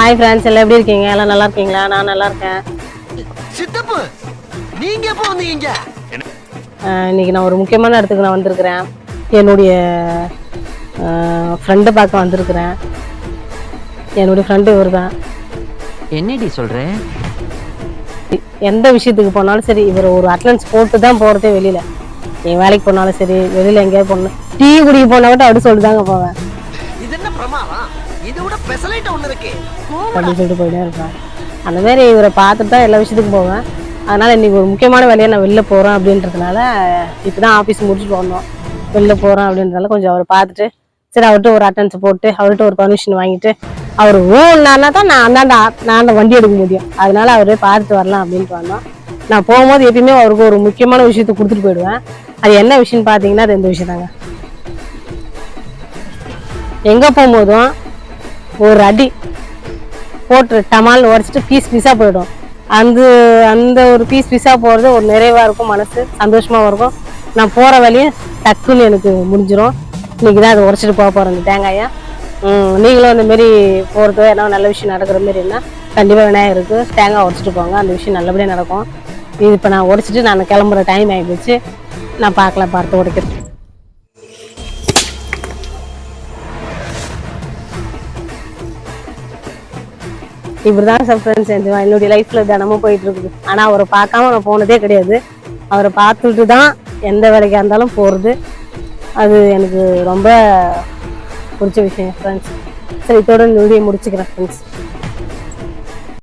Hi friends எல்லாம் எப்படி இருக்கீங்க? எல்லாம் நல்லா இருக்கீங்களா? நான் நல்லா இருக்கேன். சித்தப்பு நீங்க எப்போ வந்தீங்க? இன்னைக்கு நான் ஒரு முக்கியமான இடத்துக்கு நான் வந்திருக்கிறேன். என்னுடைய ஃப்ரெண்டை பார்க்க வந்திருக்கிறேன். என்னுடைய ஃப்ரெண்டு இவர் தான் என்னடி சொல்ற? எந்த விஷயத்துக்கு போனாலும் சரி இவர் ஒரு அட்டனன்ஸ் போட்டு தான் போகிறதே வெளியில். என் வேலைக்கு போனாலும் சரி வெளியில் எங்கேயாவது போகணும். டீ குடிக்க போனால் கூட அப்படி சொல்லிட்டு தாங்க போவேன். இது என்ன பிரமாதம்? விட இருக்கு. அப்படின்னு சொல்லிட்டு போயிட்டே இருப்பேன். அந்த மாதிரி இவரை பார்த்துட்டு தான் எல்லா விஷயத்துக்கும் போவேன். அதனால் இன்றைக்கி ஒரு முக்கியமான வேலையை நான் வெளில போகிறேன் அப்படின்றதுனால இப்போ தான் ஆஃபீஸ் முடிச்சுட்டு வந்தோம். வெளில போகிறோம் அப்படின்றதால கொஞ்சம் அவரை பார்த்துட்டு சரி அவர்கிட்ட ஒரு அட்டன்ஸ் போட்டு அவர்கிட்ட ஒரு பர்மிஷன் வாங்கிட்டு அவர் ஓன்னானா தான் நான் அந்தாண்ட நான் அந்த வண்டி எடுக்க முடியும். அதனால அவரே பார்த்துட்டு வரலாம் அப்படின்ட்டு வந்தோம். நான் போகும்போது எப்பயுமே அவருக்கு ஒரு முக்கியமான விஷயத்தை கொடுத்துட்டு போயிடுவேன். அது என்ன விஷயம்னு பார்த்தீங்கன்னா அது இந்த விஷயம் தாங்க எங்கே போகும்போதும் ஒரு அடி போட்டு டமால் உடச்சிட்டு பீஸ் பீஸாக போயிடும். அந்த அந்த ஒரு பீஸ் பீஸாக போகிறது ஒரு நிறைவாக இருக்கும் மனசு சந்தோஷமாக இருக்கும். நான் போகிற வழியும் டக்குன்னு எனக்கு முடிஞ்சிடும் இன்றைக்கி தான் அதை உடச்சிட்டு போக போகிறேன் இந்த தேங்காயை. நீங்களும் அந்த மாரி ஏன்னா நல்ல விஷயம் நடக்கிற மாரி இருந்தால் கண்டிப்பாக விநாயகருக்கு தேங்காய் உடச்சிட்டு போங்க. அந்த விஷயம் நல்லபடியாக நடக்கும். இது இப்போ நான் உடச்சிட்டு நான் கிளம்புற டைம் ஆகி போச்சு நான் பார்க்கலாம் பார்த்து உடைக்கிறது இப்படி தான் சார் ஃப்ரெண்ட்ஸ் என்னுடைய லைஃப்ல தினமும் போயிட்டு இருக்குது. ஆனால் அவரை பார்க்காம நான் போனதே கிடையாது. அவரை பார்த்துட்டு தான் எந்த வேலைக்காக இருந்தாலும் போகிறது அது எனக்கு ரொம்ப பிடிச்ச விஷயம் ஃப்ரெண்ட்ஸ் சரி இதோட இந்த முடிச்சுக்கிறேன் ஃப்ரெண்ட்ஸ்